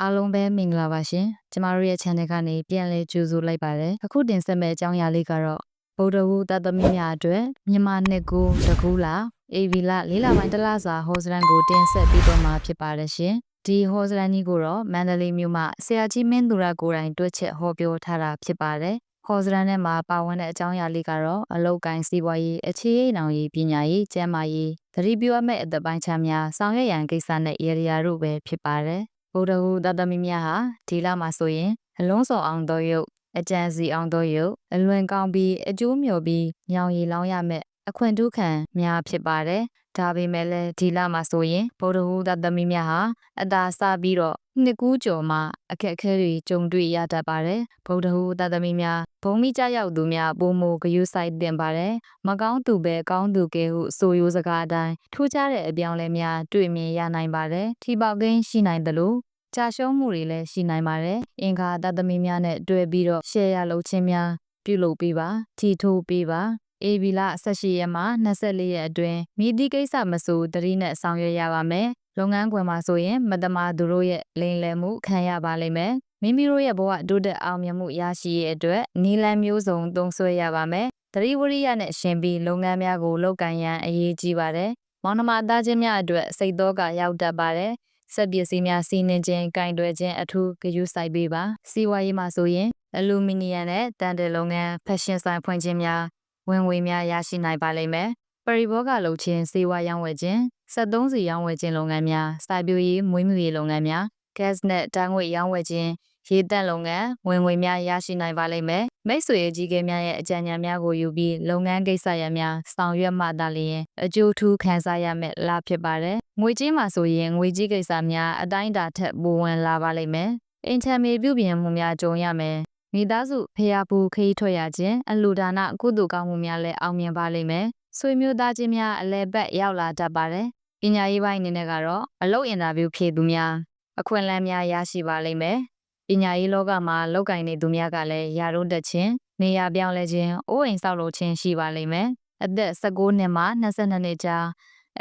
အားလုံးပဲမင်္ဂလာပါရှင်ကျမတို့ရဲ့ channel ကနေပြန်လည်ကြိုဆိုလိုက်ပါတယ်အခုတင်ဆက်မယ့်အကြောင်းအရာလေးကတော့ဗုဒ္ဓဟူတသမီးများအတွက်မြန်မာနှစ်ကိုတကူလာအေဗီလာလေးလပိုင်းတစ်လစာဟောစရန်ကိုတင်ဆက်ပြီးတော့မှာဖြစ်ပါတယ်ရှင်ဒီဟောစရန်ကြီးကိုတော့မန္တလေးမြို့မှာဆရာကြီးမင်းသူရကိုယ်တိုင်တွက်ချက်ဟောပြောထားတာဖြစ်ပါတယ်ဟောစရန်ထဲမှာပါဝင်တဲ့အကြောင်းအရာလေးကတော့အလုတ်ကိုင်းစီးပွားရေးအခြေအေးနောင်ရေးပညာရေးကျန်းမာရေးသတိပြုအပ်မဲ့အသက်ပိုင်းခြားများဆောင်ရွက်ရန်ကိစ္စနဲ့ရေရာတို့ပဲဖြစ်ပါတယ် ဗုဒ္ဓဟူတသမီများဟာဒီလမှာဆိုရင်အလုံးစုံအောင်သောရုပ်အကြံစီအောင်သောရုပ်အလွန်ကောင်းပြီးအကျိုးမျှော်ပြီးညောင်ရည်လောင်းရမဲ့အခွင့်ဒုခံများဖြစ်ပါတယ်ဒါပေမဲ့လည်းဒီလမှာဆိုရင်ဗုဒ္ဓဟူသသမီးများဟာအသာစပြီးတော့နှစ်ကူးကျော်မှအခက်အခဲတွေကြုံတွေ့ရတတ်ပါတယ်ဗုဒ္ဓဟူသသမီးများဘုံမိကြရောက်သူများပုံမဂယုဆိုင်တင်ပါတယ်မကောင်းသူပဲကောင်းသူကဲဟုဆိုရိုးစကားအတိုင်းထူးခြားတဲ့အပြောင်းလဲများတွေ့မြင်ရနိုင်ပါတယ်ထီပေါကင်းရှိနိုင်တယ်လို့ ကြာရှုံးမှုတွေလည်းရှိနိုင်ပါတယ်အင်္ဂါသသမီးများနဲ့တွေ့ပြီးတော့ရှယ်ရလုပ်ခြင်းများပြုလုပ်ပေးပါထီထိုးပေးပါအေဗီလာ18ရက်မှ24ရက်အတွင်းမိသည့်ကိစ္စမဆိုတတိနဲ့ဆောင်ရွက်ရပါမယ်။လုပ်ငန်းခွင်မှာဆိုရင်မတမာသူတို့ရဲ့လိမ်လည်မှုခံရပါလိမ့်မယ်။မိမိတို့ရဲ့ဘဝတိုးတက်အောင်မြင်မှုရရှိရအတွက်နီလန်မျိုးစုံသုံးဆွဲရပါမယ်။တတိဝရိယနဲ့ရှင်ပြီးလုပ်ငန်းများကိုလုပ်ကိုင်ရန်အရေးကြီးပါတယ်။မောင်နှမသားချင်းများအတွက်စိတ်သောကရောက်တတ်ပါတယ်။ စက်ပစ္စည်းများစီးနှင်းခြင်း၊ကင်တွယ်ခြင်းအထူးဂရုစိုက်ပေးပါ။စီးပွားရေးမှာဆိုရင်အလူမီနီယံနဲ့တန်တယ်လုပ်ငန်းဖက်ရှင်ဆိုင်ဖွင့်ခြင်းများဝင်ငွေများရရှိနိုင်ပါလိမ့်မယ်။ပရိဘောဂလုပ်ခြင်းစေဝါရောင်းဝယ်ခြင်း73စီရောင်းဝယ်ခြင်းလုပ်ငန်းများစိုက်ပျိုးရေးမွေးမြူရေးလုပ်ငန်းများ gas နဲ့တန်းငွေရောင်းဝယ်ခြင်းရေတက်လုပ်ငန်းဝင်ငွေများရရှိနိုင်ပါလိမ့်မယ်။မိတ်ဆွေအကြီးကဲများရဲ့အကြံဉာဏ်များကိုယူပြီးလုပ်ငန်းကိစ္စရပ်များဆောင်ရွက်မှသာလျှင်အကျိုးထူးခံစားရမယ့်လဖြစ်ပါတယ်။ ငွေကြေးမှာဆိုရင်ငွေကြေးကိစ္စများအတိုင်းအတာထက်ပိုဝင်လာပါလိမ့်မယ်။အင်ချမ်းမေပြုပြင်မှုများကြုံရမယ်။မိသားစုဖျားပူခရီးထွက်ရခြင်းအလူဒါနကုသိုလ်ကောင်းမှုများလည်းအောင်မြင်ပါလိမ့်မယ်။ဆွေမျိုးသားချင်းများအလဲဘက်ရောက်လာတတ်ပါတယ်။ပညာရေးပိုင်းအနေနဲ့ကတော့အလုပ်အင်တာဗျူးဖြေသူများအခွင့်အလမ်းများရရှိပါလိမ့်မယ်။ပညာရေးလောကမှာလောက်ကင်နေသူများကလည်းရာရိုးတက်ခြင်းနေရာပြောင်းလဲခြင်းအိုးအိမ်ဆောက်လုပ်ခြင်းရှိပါလိမ့်မယ်။အသက်16နှစ်မှ22နှစ်ကြား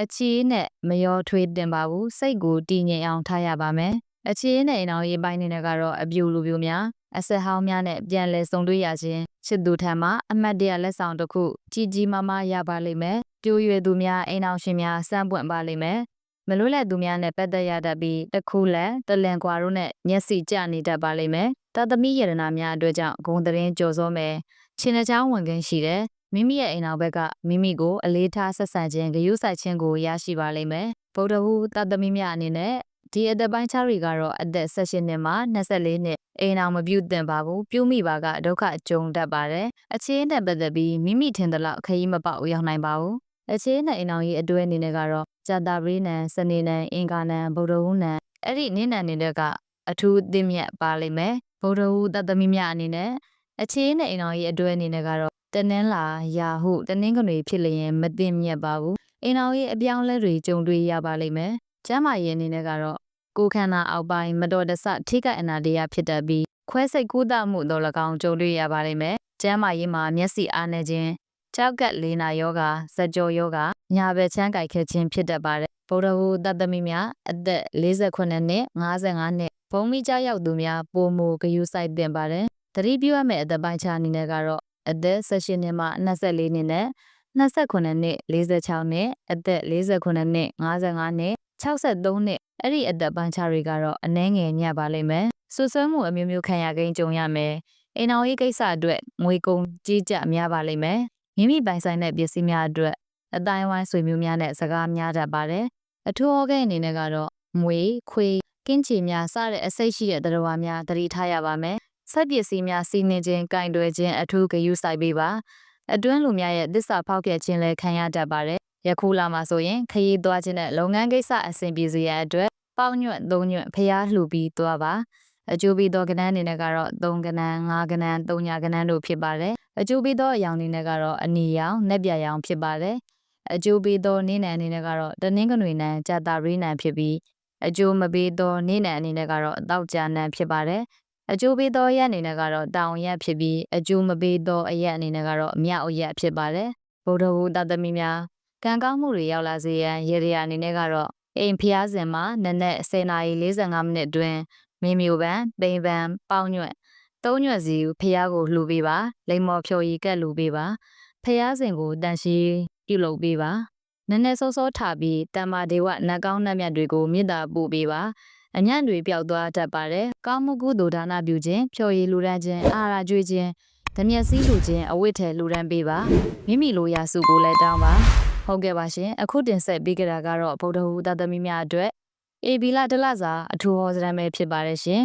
အချီးနဲ့မရောထွေးတင်ပါဘူးစိတ်ကိုတည်ငြိမ်အောင်ထားရပါမယ်။အချီးနဲ့အိမ်အောင်ရေးပိုင်းနေနဲ့ကတော့အပြူလူပြူများအဆက်ဟောင်းများနဲ့ပြန်လည်ဆုံတွေ့ရခြင်းချစ်သူထံမှအမတ်တရလက်ဆောင်တစ်ခုကြီးကြီးမားမားရပါလိမ့်မယ်။ပြိုရွယ်သူများအိမ်အောင်ရှင်များစမ်းပွင့်ပါလိမ့်မယ်။မလွတ်လပ်သူများနဲ့ပတ်သက်ရတတ်ပြီးတစ်ခုလက်တလန်ကွာတို့နဲ့မျက်စိကျနေတတ်ပါလိမ့်မယ်။တသမီရတနာများအတွက်ကြောင့်ဂုံတရင်ကြော်စောမယ်။ချင်းနှချောင်းဝင်ခင်းရှိတယ်။ မိမိရဲ့အိမ်တော်ဘက်ကမိမိကိုအလေးထားဆက်ဆံခြင်းဂရုစိုက်ခြင်းကိုရရှိပါလိမ့်မယ်။ဗုဒ္ဓဟူတသမီများအနေနဲ့ဒီအသက်ပိုင်းခြားတွေကတော့အသက်16နှစ်မှ24နှစ်အိမ်အောင်မပြုတ်တင်ပါဘူးပြုမိပါကဒုက္ခကြုံတတ်ပါတယ်အခြေအနေပတ်သက်ပြီးမိမိထင်သလောက်ခရီးမပေါက်ရောက်နိုင်ပါဘူးအခြေအနေအိမ်အောင်ကြီးအတွဲအနေနဲ့ကတော့ဇာတာပရိနံစနေနံအင်္ဂါနံဗုဒ္ဓဟူနံအဲ့ဒီနေ့နံနေတဲ့အထူးသင့်မြတ်ပါလိမ့်မယ်ဗုဒ္ဓဟူတသမီများအနေနဲ့အခြေအနေအိမ်အောင်ကြီးအတွဲအနေနဲ့ကတော့ တနင်္လာရာဟုတနင်္ဂနွေဖြစ်လျင်မသိမြတ်ပါဘူးအိမ်အောင်ကြီးအပြောင်းလဲတွေကြုံတွေ့ရပါလိမ့်မယ်ကျမ်းမာရေးအနေနဲ့ကတော့ကိုခန္ဓာအောက်ပိုင်းမတော်တဆထိခိုက်အနာတရားဖြစ်တတ်ပြီးခွဲစိတ်ကူးတမှုတော်၎င်းကြုံတွေ့ရပါလိမ့်မယ်။ကျန်းမာရေးမှာမျက်စိအားနည်းခြင်းကြောက်ကက်လေးနာယောဂါဇကြောယောဂါညာဘက်ချမ်းကြိုက်ခဲခြင်းဖြစ်တတ်ပါတယ်။ဗုဒ္ဓဟူတသမီများအသက်48နှစ်55နှစ်ဘုံမိကြရောက်သူများပိုမိုဂယုစိုက်တင်ပါတယ်။တတိပြုရမယ့်အသက်ပိုင်းခြားအနေနဲ့ကတော့ အသက်18နှစ်မှ24နှစ်နဲ့29နှစ်46နှစ်အသက်48နှစ်55နှစ်63နှစ်အဲ့ဒီအသက်ပိုင်းခြားတွေကတော့အနှဲငယ်ညပ်ပါလိမ့်မယ်ဆွဆွဲမှုအမျိုးမျိုးခံရကိန်းကြုံရမယ်အိမ်အောင်ရေးကိစ္စအတွက်ငွေကုန်ကြီးကြများပါလိမ့်မယ်မိမိပိုင်ဆိုင်တဲ့ပစ္စည်းများအတွက်အတိုင်းဝိုင်းဆွေမျိုးများနဲ့စကားများတတ်ပါတယ်အထူးဩကိအနေနဲ့ကတော့မွေခွေကင်းချီများစတဲ့အစိတ်ရှိတဲ့တရားများတတိထားရပါမယ် ဆက်ပစ္စည်းများစီးနှင်းခြင်းကင်တွယ်ခြင်းအထူးဂရုစိုက်ပေးပါအတွင်းလူများရဲ့သစ္စာဖောက်ဖျက်ခြင်းလည်းခံရတတ်ပါတယ်ယခုလာမှာဆိုရင်ခရီးသွားခြင်းနဲ့လုပ်ငန်းကိစ္စအဆင်ပြေစေရန်အတွက်ပေါင်းညွန့်သုံးညွန့်ဖျားလှူပြီးသွားပါအကျိုးပေးသောကဏ္ဍအနေနဲ့ကတော့3ကဏ္ဍ5ကဏ္ဍ3ညာကဏ္ဍတို့ဖြစ်ပါတယ်အကျိုးပေးသောအယောင်အနေနဲ့ကတော့အနီရောင်၊နက်ပြရောင်ဖြစ်ပါတယ်အကျိုးပေးသောနေ့နံအနေနဲ့ကတော့တနင်္ဂနွေနံ၊ကြာတာရီနံဖြစ်ပြီးအကျိုးမပေးသောနေ့နံအနေနဲ့ကတော့တောက်ကြနံဖြစ်ပါတယ် အကျိုးပေးသောရက်အနေနဲ့ကတော့တောင်ရက်ဖြစ်ပြီးအကျိုးမပေးသောအရက်အနေနဲ့ကတော့မြောက်ရက်ဖြစ်ပါတယ်ဗုဒ္ဓဟူတသမီများကံကောင်းမှုတွေရောက်လာစေရန်ရေရအနေနဲ့ကတော့အိမ်ဖျားစင်မှာနနက်10:45မိနစ်အတွင်းမမင်းမျိုးပန်ပိန်ပန်ပေါင်းညွတ်သုံးညွတ်စီကိုဖះကိုလှူပေးပါလိမ္မော်ဖြော်ရည်ကက်လှူပေးပါဖះစဉ်ကိုတန်ရှိပြုလုပ်ပေးပါနည်းနည်းစောစောထပြီးတမ္မာဒေဝနတ်ကောင်းနတ်မြတ်တွေကိုမေတ္တာပို့ပေးပါ အညံ့တွေပျောက်သွားတတ်ပါတယ်ကောင်းမှုကုသိုလ်ဒါနပြုခြင်းဖြော်ရည်လူဒန်းခြင်းအာဟာရကျွေးခြင်းဓမြက်စည်းလူခြင်းအဝတ်ထဲလူဒန်းပေးပါမိမိလိုရာစုကိုလည်းတောင်းပါဟုတ်ကဲ့ပါရှင်အခုတင်ဆက်ပေးကြတာကတော့ဗုဒ္ဓဟူသားသမီးများအတွက် AB လာတလစာအထူးဟောစရမ်းပဲဖြစ်ပါတယ်ရှင်